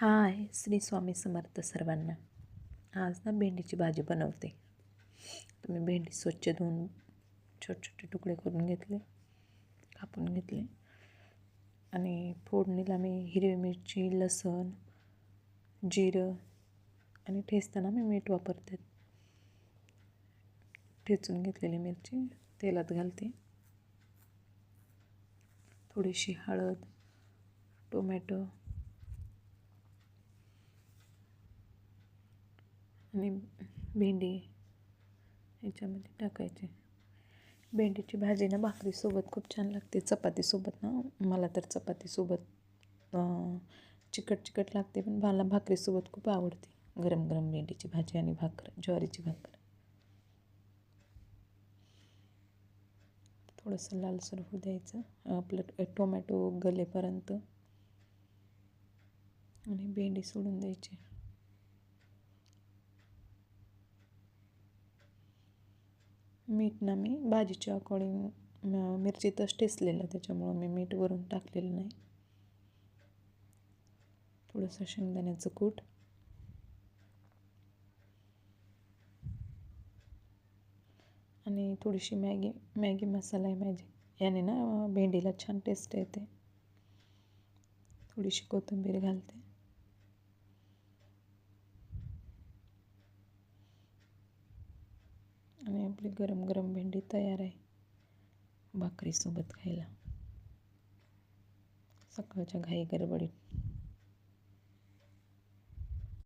हाय श्री स्वामी समर्थ सर्वांना. आज ना भेंडीची भाजी बनवते. तुम्ही भेंडी स्वच्छ धुवून छोटे छोटे तुकडे करून घेतले कापून घेतले. आणि फोडणीला मी हिरवी मिरची लसण जिरं आणि ठेचताना मी मीठ वापरते. ठेचून घेतलेली मिरची तेलात घालते. थोडीशी हळद टोमॅटो आणि भेंडी ह्याच्यामध्ये टाकायचे. भेंडीची भाजी ना भाकरीसोबत खूप छान लागते. चपातीसोबत ना मला तर चपातीसोबत चिकट चिकट लागते पण मला भाकरीसोबत खूप आवडते. गरम गरम भेंडीची भाजी आणि भाकर ज्वारीची भाकर. थोडंसं लालसर होऊ द्यायचं. आपलं टोमॅटो गलेपर्यंत. आणि भेंडी सोडून द्यायची. मीठ ना मी भाजीच्या अकॉर्डिंग मिरचीतच टेसलेलं त्याच्यामुळं मी मीठ वरून टाकलेलं नाही. थोडंसं शेंगदाण्याचं कूट. आणि थोडीशी मॅगी मॅगी मसाला आहे मॅजिक याने ना भेंडीला छान टेस्ट येते. थोडीशी कोथिंबीर घालते आणि आपली गरम गरम भेंडी तयार आहे. भाकरीसोबत खायला. सकाळच्या घाई गडबडीत.